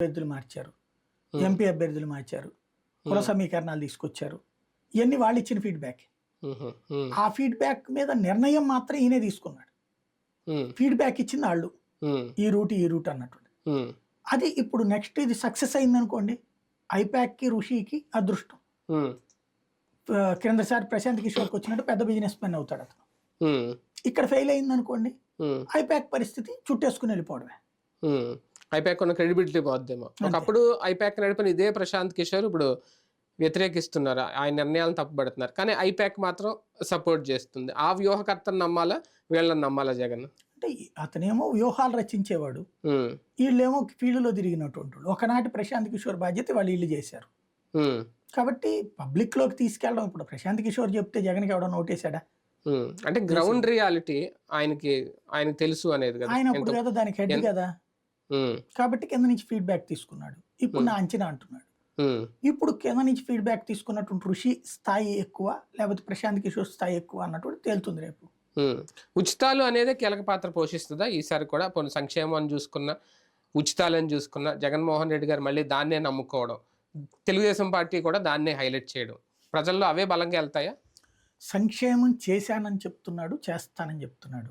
అభ్యర్థులు మార్చారు. ఎంపీ అభ్యర్థులు మార్చారు. కుల సమీకరణాలు తీసుకొచ్చారు. ఇవన్నీ వాళ్ళు ఇచ్చిన ఫీడ్బ్యాక్ ఆ ఫీడ్బ్యాక్ మీద నిర్ణయం మాత్రం ఈయనే తీసుకున్నాడు. ఫీడ్బ్యాక్ ఇచ్చింది వాళ్ళు. ఈ రూట్ ఈ రూట్ అన్నట్టు అది ఇప్పుడు నెక్స్ట్ ఇది సక్సెస్ అయిందనుకోండి ఐపాక్కి ఋషికి అదృష్టం. క్రిందసారి ప్రశాంత్ కిషోర్కి వచ్చినట్టు పెద్ద బిజినెస్ మ్యాన్ అవుతాడు అతను. ఇక్కడ ఫెయిల్ అయిందనుకోండి ఐపాక్ పరిస్థితి చుట్టేసుకుని వెళ్ళిపోవడమే. ఐపాక్ ఉన్న క్రెడిబిలిటీ పోద్దేమో. ఒకప్పుడు ఐపాక్ నడిపిన ఇదే ప్రశాంత్ కిషోర్ ఇప్పుడు వ్యతిరేకిస్తున్నారు. ఆయన నిర్ణయాలను తప్పుపడుతున్నారు కానీ ఐపాక్ మాత్రం సపోర్ట్ చేస్తుంది. ఆ వ్యూహకర్తను నమ్మాలా? వీళ్ళని నమ్మాలా జగన్? అంటే అతనేమో వ్యూహాలు రచించేవాడు. వీళ్ళేమో ఫీల్డ్లో తిరిగినటువంటి వాళ్ళు. ఒకనాటి ప్రశాంత్ కిషోర్ బాధ్యత వాళ్ళు వీళ్ళు చేశారు. కాబట్టి పబ్లిక్లోకి తీసుకెళ్ళడం ఇప్పుడు ప్రశాంత్ కిషోర్ చెప్తే జగన్కి ఎవడో నోటేశాడా ఉమ్. అంటే గ్రౌండ్ రియాలిటీ ఆయనకి ఆయనకి తెలుసు అనేది కదా ఆయన కదా దానికి హెడ్ కదా? కాబట్టి కింద నుంచి ఫీడ్బ్యాక్ తీసుకున్నాడు. ఇప్పుడు నా అంచనా అంటున్నాడు. ఇప్పుడు కింద నుంచి ఫీడ్బ్యాక్ తీసుకున్నటువంటి ఋషి స్థాయి ఎక్కువ లేకపోతే ప్రశాంత్ కిషోర్ స్థాయి ఎక్కువ అన్నటువంటి తేలుతుంది రేపు. ఉచితాలు అనేది కీలక పాత్ర పోషిస్తుందా? ఈసారి కూడా పోనీ సంక్షేమం చూసుకున్న ఉచితాలని చూసుకున్న జగన్మోహన్ రెడ్డి గారు మళ్ళీ దాన్నే నమ్ముకోవడం తెలుగుదేశం పార్టీ కూడా దాన్నే హైలైట్ చేయడం ప్రజల్లో అవే బలంగా వెళ్తాయా? సంక్షేమం చేశానని చెప్తున్నాడు చేస్తానని చెప్తున్నాడు.